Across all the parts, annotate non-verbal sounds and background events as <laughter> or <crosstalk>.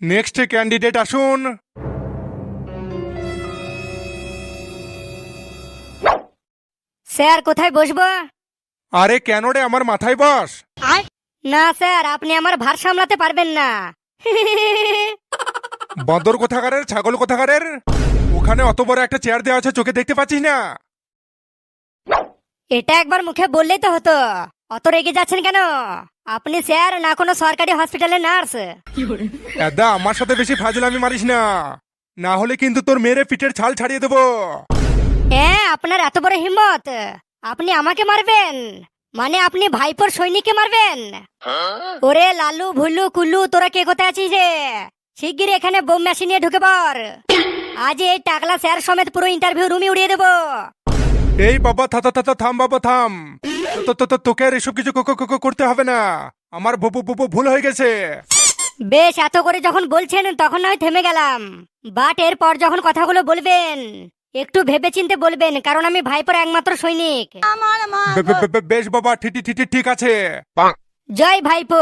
Next candidate আসুন। Sir কোথায় বসবো? আরে কেন রে? আমার মাথায় বস। না স্যার আপনি আমার ভার সামলাতে পারবেন না। বাঁদর কোথাকারের? ছাগল কোথাকারের? ওখানে অত বড় একটা চেয়ার দেওয়া আছে চোখে দেখতে পাচ্ছিস না? এটা একবার মুখে বললেই তো হতো। অত রেগে যাচ্ছেন কেন? আপনি স্যার না কোনো সরকারি হসপিটালের নার্স। এদা আমার সাথে বেশি ফাজলামি মারিস না। না হলে কিন্তু তোর মেরে পিঠের ছাল ছাড়িয়ে দেবো। হ্যাঁ আপনার এত বড় হিম্মত। আপনি আমাকে মারবেন। মানে আপনি ভাইপোর সৈনিককে মারবেন। ওরে লালু ভুল্লু কুল্লু তোরা কে কোথায় আছিস রে? শিগগির এখানে বোম মেশিন নিয়ে ঢুকে পড়। আজ এই টাকলা স্যার সমেত পুরো ইন্টারভিউ রুমে উড়িয়ে দেবো। এই বাবা থাতা থাতা থাম বাবা থাম। তো তো তো তোকে আর এসব কিছু ক- ক- ক- করতে হবে না। আমার বপু বপু ভুল হয়ে গেছে। বেশ এত করে যখন বলছেন তখন নয় থেমে গেলাম। বাট এরপর যখন কথাগুলো বলবেন একটু ভেবে চিনতে বলবেন কারণ আমি ভাইপোর একমাত্র সৈনিক। বেশ বাবা ঠিক ঠিক ঠিক- ঠিক আছে। জয় ভাইপো।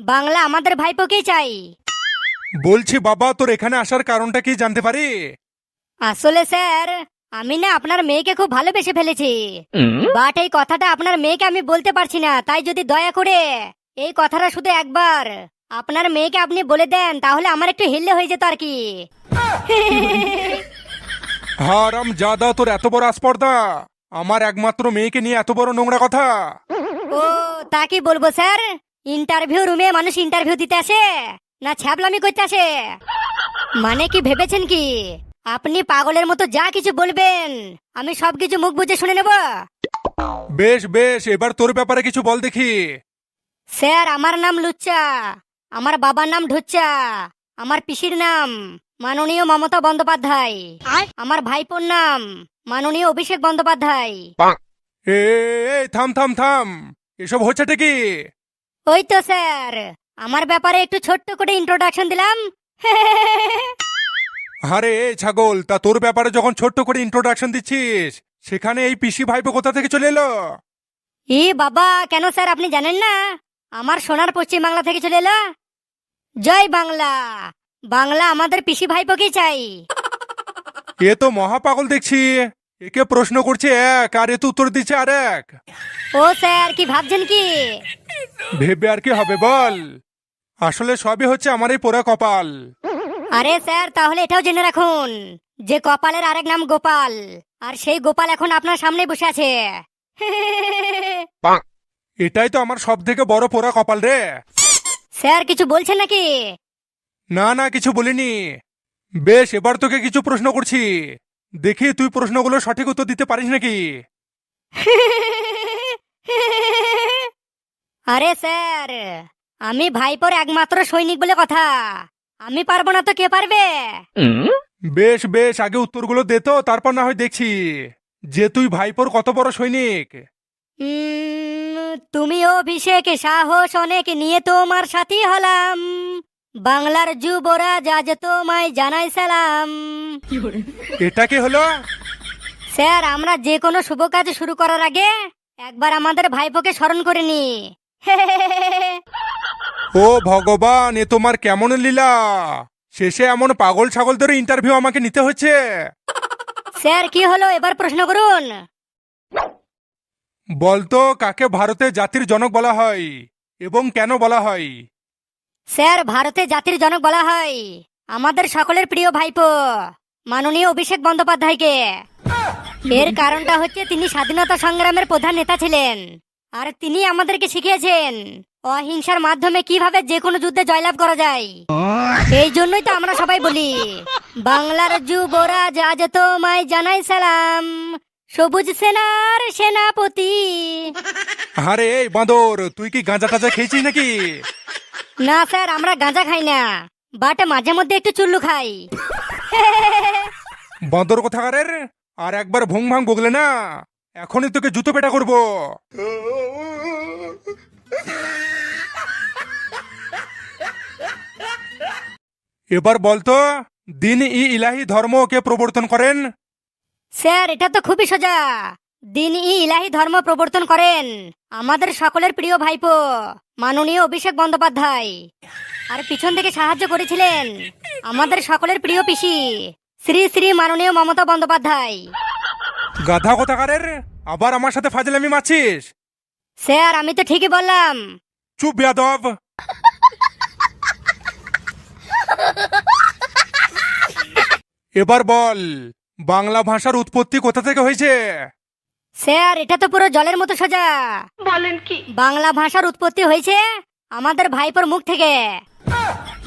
বাংলা আমাদের ভাইপোকেই চাই। বলছি বাবা তোর এখানে আসার কারণটা কি জানতে পারি? আসলে স্যার আমি না আপনার মেয়েকে খুব ভালোবেসে ফেলেছি। বাট এই কথাটা আপনার মেয়েকে আমি বলতে পারছি না তাই যদি দয়া করে এই কথাটা শুধু একবার আপনার মেয়েকে আপনি বলে দেন তাহলে আমার একটু হিল্লে হয়ে যেত আর কি। হারাম জাদা তোর এত বড় আসপর্দা আমার একমাত্র মেয়েকে নিয়ে এত বড় নোংরা কথা। ও তা কি বলব স্যার? ইন্টারভিউ রুমে মানুষ ইন্টারভিউ দিতে আসে না ছ্যাবলামি করতে আসে? মানে কি ভেবেছেন কি? আপনি পাগলের মতো যা কিছু বলবেন আমি সবকিছু মুখ বুঝে শুনে নেব। বেশ বেশ এবার তোর ব্যাপারে কিছু বল দেখি। স্যার আমার নাম লুচ্চা। আমার বাবার নাম ঢুচ্চা। আমার পিসির নাম মাননীয় মমতা বন্দ্যোপাধ্যায়। আমার ভাইপোর নাম মাননীয় অভিষেক বন্দ্যোপাধ্যায়। এ থাম থাম থাম। এসব হচ্ছেটা কি ওই তো স্যার। আমার ব্যাপারে একটু ছোট্ট করে ইন্ট্রোডাকশন দিলাম। <laughs> আরে এ ছাগল তা তোর ব্যাপারে যখন ছোট্ট করে ইন্ট্রোডাকশন দিচ্ছিস সেখানে এই পিসি ভাইপো কোথা থেকে চলে এলো? ই বাবা কেন স্যার আপনি জানেন না? আমার সোনার পশ্চিম বাংলা থেকে চলে এলো? জয় বাংলা! বাংলা আমাদের পিসি ভাইপোকেই চাই। এ তো মহা পাগল দেখছি। একে প্রশ্ন করছে এক আর এ তো উত্তর দিচ্ছে আর এক। ও স্যার কি ভাবছেন কি? ভেবে আর কি হবে বল? আসলে সবই হচ্ছে আমার এই পোড়া কপাল। আরে স্যার তাহলে এটাও জেনে রাখুন যে কপালের আরেক নাম গোপাল আর সেই গোপাল এখন আপনার সামনে বসে আছে। এটাই তো আমার সব থেকে বড় পোড়া কপাল রে। স্যার কিছু বলছেন নাকি? না না কিছু বলিনি। বেশ এবার তোকে কিছু প্রশ্ন করছি। দেখি তুই প্রশ্নগুলো সঠিক উত্তর দিতে পারিস নাকি? আরে স্যার আমি ভাইপোর একমাত্র সৈনিক বলে কথা। আমি পারব না তো কে পারবে? বেশ বেশ আগে উত্তরগুলো দে তো তারপর না হয় দেখছি। যে তুই ভাইপোর কত বড় সৈনিক? তুমি অভিষেক সাহস অনেক নিয়ে তোমার সাথী হলাম। বাংলার যুবরাজ আজ তোমায় জানাই সালাম। এটা কি হলো? স্যার আমরা যে কোনো শুভ কাজ শুরু করার আগে একবার আমাদের ভাইপোকে স্মরণ করে নি। <laughs> ও ভগবান এ তোমার কেমন লীলা? শেষে এমন পাগল ছাগলদের ইন্টারভিউ আমাকে নিতে হচ্ছে স্যার কি হলো? এবার প্রশ্ন করুন। বলতো কাকে ভারতের জাতির জনক বলা হয়? এবং কেন বলা হয়? স্যার ভারতে জাতির জনক বলা হয়। আমাদের সকলের প্রিয় ভাইপো মাননীয় অভিষেক বন্দ্যোপাধ্যায়কে। এর কারণটা হচ্ছে তিনি স্বাধীনতা সংগ্রামের প্রধান নেতা ছিলেন। আর তিনি আমাদেরকে শিখিয়েছেন অহিংসার মাধ্যমে কীভাবে যে কোনো যুদ্ধে জয়লাভ করা যায়। এই জন্যই তো আমরা সবাই বলি বাংলার যুবরাজ আজ তোমায় জানাই সালাম সবুজ সেনার সেনাপতি। আরে এই বাঁদর তুই কি গাঁজা টাজা খেয়েছিস নাকি? না স্যার আমরা গাঁজা খাই না বাট মাঝে মধ্যে একটু চুল্লু খাই। বাঁদর কোথাকারের? আর একবার ভুং ভাং বগলে না? এখনই তোকে জুতো পেটা করব। এবার বলতো, দিন ই ইলাহি ধর্ম কে প্রবর্তন করেন। স্যার, এটা তো খুবই সোজা। দিন ই ইলাহি ধর্ম প্রবর্তন করেন। আমাদের সকলের প্রিয় ভাইপো, মাননীয় অভিষেক বন্দ্যোপাধ্যায়। আর পিছন থেকে সাহায্য করেছিলেন আমাদের সকলের প্রিয় পিসি, শ্রী শ্রী মাননীয় মমতা বন্দ্যোপাধ্যায়। গাধা কোথাকারের? আবার আমার সাথে ফাজলামি মারছিস? স্যার আমি তো ঠিকই বললাম। চুপ বেয়াদব। এবার বল বাংলা ভাষার উৎপত্তি কোথা থেকে হয়েছে? স্যার এটা তো পুরো জলের মতো সোজা। বলেন কি? বাংলা ভাষার উৎপত্তি হয়েছে আমাদের ভাইপোর মুখ থেকে।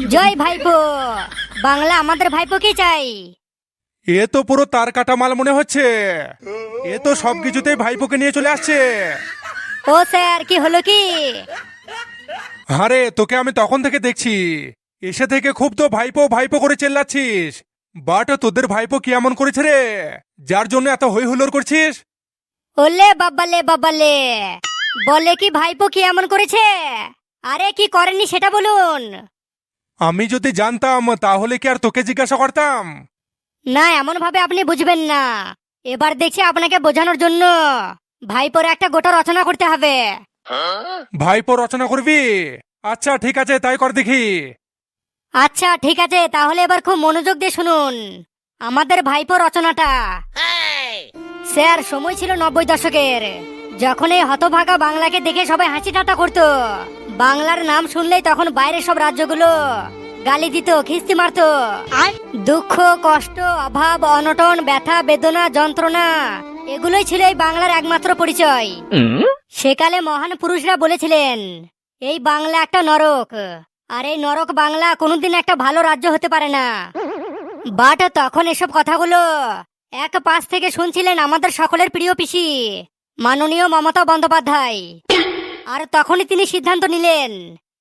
জয় ভাইপো। বাংলা আমাদের ভাইপো কি চাই। এ তো পুরো তার কাটা মাল মনে হচ্ছে। এ তো সব কিছুতেই ভাইপোকে নিয়ে চলে আসছে। ও স্যার কি হলো কি? আরে তোকে আমি তখন থেকে দেখছি। এসে থেকে খুব তো ভাইপো ভাইপো করে চেল্লাচ্ছিস। বাট তোদের ভাইপো কি এমন করেছে রে? যার জন্য এত হই হুল্লোড় করছিস? ওলে বাবালে বাবালে। বলে কি ভাইপো কি এমন করেছে? আরে কি করেনি সেটা বলুন। আমি যদি জানতাম তাহলে কি আর তোকে জিজ্ঞাসা করতাম? না এমন ভাবে আপনি বুঝবেন না। এবার দেখছি আপনাকে বোঝানোর জন্য। ভাইপোর একটা গোটা রচনা করতে হবে। ভাইপো রচনা করবি? আচ্ছা ঠিক আছে তাই কর দেখি। আচ্ছা ঠিক আছে তাহলে এবার খুব মনোযোগ দিয়ে শুনুন। আমাদের ভাইপো রচনাটা। স্যার সময় ছিল নব্বই দশকের। যখন এই হতভাগা বাংলাকে দেখে সবাই হাসি ঠাট্টা করতো বাংলার নাম শুনলেই তখন বাইরের সব রাজ্যগুলো গালি দিত খিস্তি মারতো। দুঃখ কষ্ট অভাব অনটন ব্যথা বেদনা যন্ত্রণা এগুলোই ছিল এই বাংলার একমাত্র পরিচয়। সেকালে মহান পুরুষরা বলেছিলেন এই বাংলা একটা নরক আর এই নরক বাংলা কোনোদিন একটা ভালো রাজ্য হতে পারে না। বাট তখন এসব কথাগুলো এক পাশ থেকে শুনছিলেন আমাদের সকলের প্রিয় পিসি মাননীয় মমতা বন্দ্যোপাধ্যায়। আর তখনই তিনি সিদ্ধান্ত নিলেন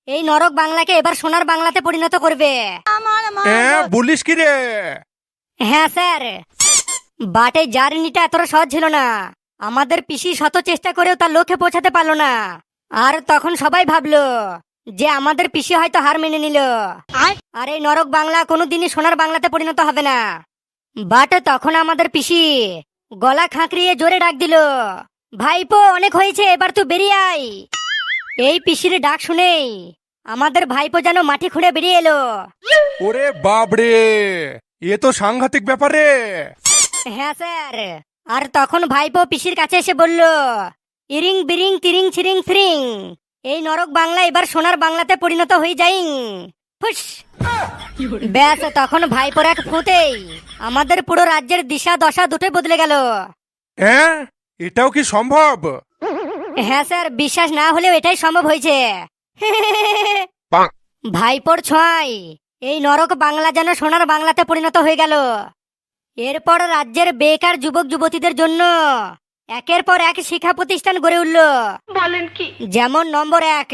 এই নরক বাংলাকে এবার সোনার বাংলাতে পরিণত করবে। হ্যাঁ বলিস কি রে? হ্যাঁ স্যার। বাটে জার্নিটা এতটা সহজ ছিল না। আমাদের পিসি শত চেষ্টা করেও তার লক্ষ্যে পৌঁছাতে পারল না। আর তখন সবাই ভাবলো যে আমাদের পিসি হয়তো হার মেনে নিল। আর এই নরক বাংলা কোনোদিনই সোনার বাংলাতে পরিণত হবে না। বাট তখন আমাদের পিসি গলা খাঁকড়িয়ে জোরে ডাক দিল ভাইপো অনেক হয়েছে এবার তুই বেরিয়ে আয়। এই পিসির ডাক শুনেই আমাদের ভাইপো যেন মাটি খুঁড়ে বেরিয়ে এলো। ওরে বাবরে এ তো সাংঘাতিক ব্যাপারে। হ্যাঁ স্যার আর তখন ভাইপো পিসির কাছে এসে বলল ইরিং বিরিং তিরিং ছিরিং ফ্রিং এই নরক বাংলা এবার সোনার বাংলাতে পরিণত হয়ে যাইং। ফুস ব্যাস তখন ভাইপোর এক ফুতেই আমাদের পুরো রাজ্যের দিশা দশা দুটোই বদলে গেল। হ্যাঁ এটাও কি সম্ভব? হ্যাঁ স্যার বিশ্বাস না হলেও এটাই সম্ভব হয়েছে। ভাইপোর ছয় এই নরক বাংলা যেন সোনার বাংলাতে পরিণত হয়ে গেল। এরপর রাজ্যের বেকার যুবক যুবতীদের জন্য একের পর এক শিক্ষা প্রতিষ্ঠান গড়ে উঠল। বলেন কি? যেমন নম্বর এক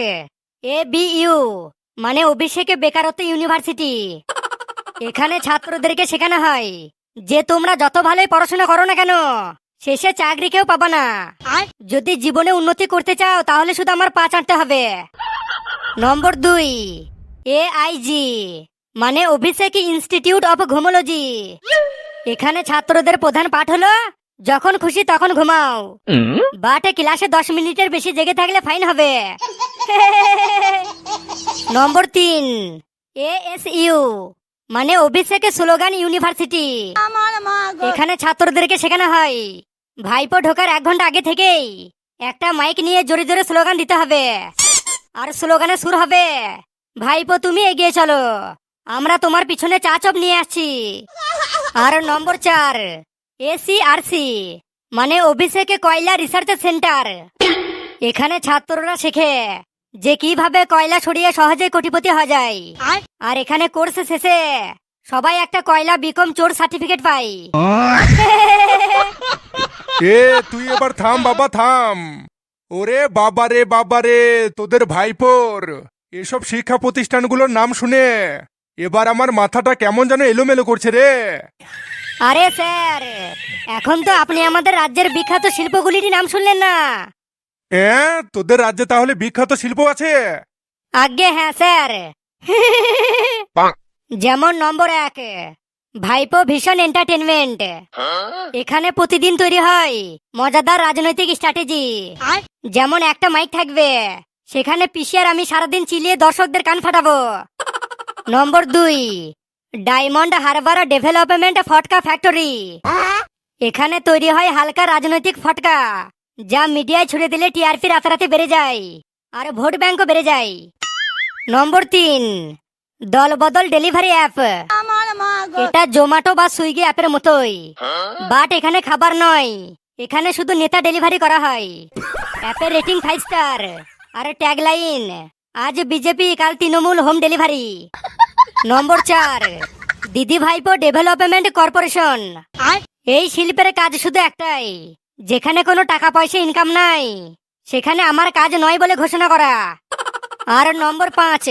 এ বি ইউ মানে অভিষেকে বেকারত্ব ইউনিভার্সিটি। এখানে ছাত্রদেরকে শেখানো হয় যে তোমরা যত ভালোই পড়াশোনা করো না কেন শেষে চাকরি কেউ পাবা না। যদি জীবনে উন্নতি করতে চাও তাহলে শুধু আমার পা চাটতে হবে। নম্বর দুই এ আই জি মানে অভিষেক ইনস্টিটিউট অফ ঘোমোলজি। এখানে ছাত্রদের প্রধান পাঠ হলো যখন খুশি তখন ঘুমাও। বাটে ক্লাসে দশ মিনিটের বেশি জেগে থাকলে ফাইন হবে। নম্বর তিন এ এস ইউ মানে অভিষেকে স্লোগান ইউনিভার্সিটি। আমার মা গো। এখানে ছাত্রদেরকে শেখানো হয়। ভাইপো ঢোকার এক ঘণ্টা আগে থেকেই একটা মাইক নিয়ে জোরে জোরে স্লোগান দিতে হবে। আর স্লোগানে সুর হবে ভাইপো তুমি এগিয়ে চলো আমরা তোমার পিছনে চা চপ নিয়ে আসছি। আর নম্বর চার এসি আর সি মানে অভিষেকে কয়লা রিসার্চ সেন্টার এখানে ছাত্ররা শেখে যে কীভাবে কয়লা সরিয়ে সহজে কোটিপতি হওয়া যায়। আর এখানে কোর্স শেষে সবাই একটা কয়লা বিকম চোর সার্টিফিকেট পাই <laughs> এ তুই এবার থাম বাবা থাম। ওরে বাবা রে বাবা রে তোদের ভাইপোর। এসব শিক্ষা প্রতিষ্ঠানগুলোর নাম শুনে। এবার আমার মাথাটা কেমন যেন এলোমেলো করছে রে। আরে স্যার এখন তো আপনি আমাদের রাজ্যের বিখ্যাত শিল্পগুলিরই নাম শুনলেন না। হ্যাঁ তোদের রাজ্যে তাহলে বিখ্যাত শিল্প আছে? আজ্ঞে হ্যাঁ স্যার। যেমন নম্বর এক ভাইপো ভীষণ এন্টারটেনমেন্ট এখানে প্রতিদিন তৈরি হয় মজাদার রাজনৈতিক স্ট্র্যাটেজি যেমন একটা মাইক থাকবে সেখানে পিসিয়ার আমি সারাদিন চিলিয়ে দর্শকদের কান ফাটাবো। নম্বর দুই ডায়মন্ড হারবার ডেভেলপমেন্ট ফটকা ফ্যাক্টরি এখানে তৈরি হয় হালকা রাজনৈতিক ফটকা যা মিডিয়ায় ছুড়ে দিলে টিআরপি রাতারাতি বেড়ে যায় আর ভোট ব্যাংকও বেড়ে যায়। নম্বর তিন দলবদল ডেলিভারি অ্যাপ। এটা জোম্যাটো বা সুইগি অ্যাপের মতোই। বাট এখানে খাবার নয়। এখানে শুধু নেতা ডেলিভারি করা হয়। অ্যাপের রেটিং ফাইভ স্টার আর ট্যাগ লাইন আজ বিজেপি, কাল তৃণমূল হোম ডেলিভারি। নম্বর চার। দিদি ভাইপো ডেভেলপমেন্ট কর্পোরেশন। এই শিল্পের কাজ শুধু একটাই। যেখানে কোনো টাকা পয়সা ইনকাম নাই, সেখানে আমার কাজ নয় বলে ঘোষণা করা। আর নম্বর পাঁচ।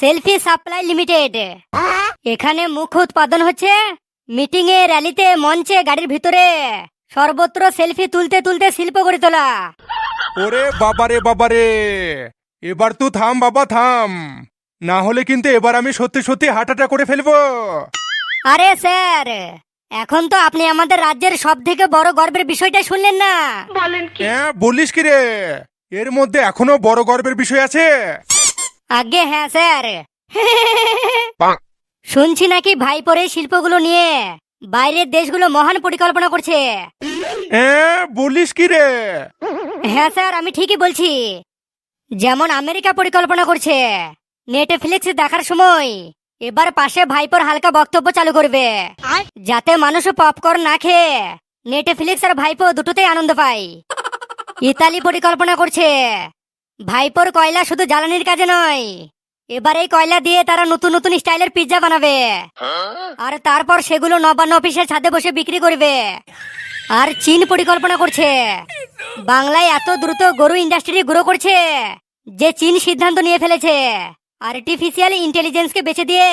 Selfie supply limited. এখানে মুখ্য উৎপাদন হচ্ছে মিটিং এ র্যালিতে মঞ্চে গাড়ির ভিতরে। সর্বত্র সেলফি তুলতে তুলতে শিল্প গড়ে তোলা। ওরে বাবারে বাবারে এবার তো থাম বাবা থাম। না হলে কিন্তু এবার আমি সত্যি সত্যি অ্যাটাক করে ফেলব। আরে স্যার এখন তো আপনি আমাদের রাজ্যের সব থেকে বড় গর্বের বিষয়টা শুনলেন না। বলেন কি? হ্যাঁ বলিস কি রে? এর মধ্যে এখনও বড় গর্বের বিষয় আছে? আগে হ্যাঁ স্যার। শুনছি নাকি ভাইপোর এই শিল্পগুলো নিয়ে বাইরের দেশগুলো মহান পরিকল্পনা করছে। বলিস কি রে? হ্যাঁ স্যার আমি ঠিকই বলছি। যেমন আমেরিকা পরিকল্পনা করছে নেটফ্লিক্স দেখার সময় এবার পাশে ভাইপোর হালকা বক্তব্য চালু করবে। যাতে মানুষ পপকর্ন না খেয়ে নেটফ্লিক্স আর ভাইপো দুটোতেই আনন্দ পায়। ইতালি পরিকল্পনা করছে ভাইপোর কয়লা শুধু জ্বালানির কাজে নয় এবার এই কয়লা দিয়ে তারা নতুন নতুন স্টাইলের পিৎজা বানাবে। আর তারপর সেগুলো নবান্ন অফিসের ছাদে বসে বিক্রি করবে। আর চীন পরিকল্পনা করছে। বাংলায় এত দ্রুত গরু ইন্ডাস্ট্রি গ্রো করছে যে চীন সিদ্ধান্ত নিয়ে ফেলেছে। আর্টিফিশিয়াল ইন্টেলিজেন্সকে বেছে দিয়ে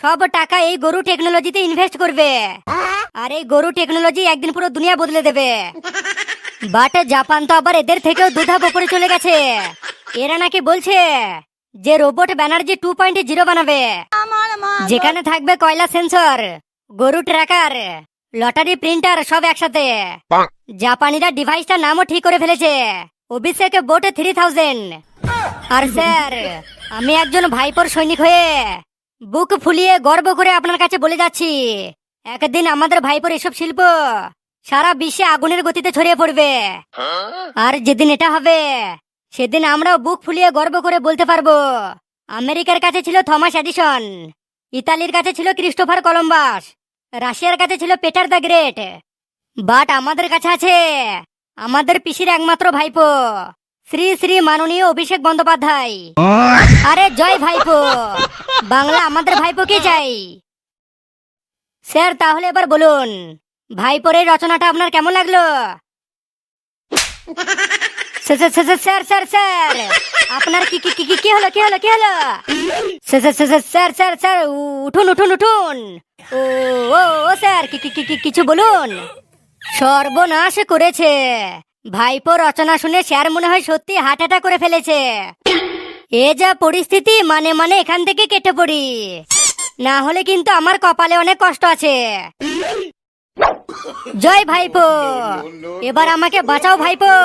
সব টাকা এই গরু টেকনোলজিতে ইনভেস্ট করবে। আর এই গরু টেকনোলজি একদিন পুরো দুনিয়া বদলে দেবে। বাট জাপান তো আবার এদের থেকেও দুধাপ ওপরে চলে গেছে। এরা নাকি বলছে যে robot Banerjee two point zero বানাবে। যেখানে থাকবে কয়লা সেন্সর গরু ট্র্যাকার লটারি প্রিন্টার সব একসাথে। জাপানিরা ডিভাইসটার নামও ঠিক করে ফেলেছে। অভিষেক বোট থ্রি থাউজেন্ড আর স্যার আমি একজন ভাইপোর সৈনিক হয়ে বুক ফুলিয়ে গর্ব করে আপনার কাছে বলে যাচ্ছি। একদিন আমাদের ভাইপোর এসব শিল্প সারা বিশ্বে আগুনের গতিতে ছড়িয়ে পড়বে। আর যেদিন এটা হবে, সেদিন আমরাও বুক ফুলিয়ে গর্ব করে বলতে পারব। আমেরিকার কাছে ছিল থমাস এডিসন, ইতালির কাছে ছিল ক্রিস্টোফার কলম্বাস, রাশিয়ার কাছে ছিল পেটার দ্য গ্রেট। বাট আমাদের কাছে আছে আমাদের পিসির একমাত্র ভাইপো, শ্রী শ্রী মাননীয় অভিষেক বন্দ্যোপাধ্যায়। আরে জয় ভাইপো, বাংলা আমাদের ভাইপোকে চাই। স্যার, তাহলে এবার বলুন ভাইপোর এই রচনাটা আপনার কেমন লাগল? স্যার স্যার, স্যার, আপনার কি কি কি কি- হলো কি হলো কি হলো? স্যার স্যার, স্যার উঠুন উঠুন উঠুন। ও ও স্যার কি কি- কি কিছু বলুন। সর্বনাশ করেছে। ভাইপো রচনা শুনে স্যার মনে হয় সত্যি হার্ট অ্যাটাক করে ফেলেছে। এ যা পরিস্থিতি মানে মানে এখান থেকে কেটে পড়ি। না হলে কিন্তু আমার কপালে অনেক কষ্ট আছে। জয় ভাইপো। এবার আমাকে বাঁচাও ভাইপো। <laughs>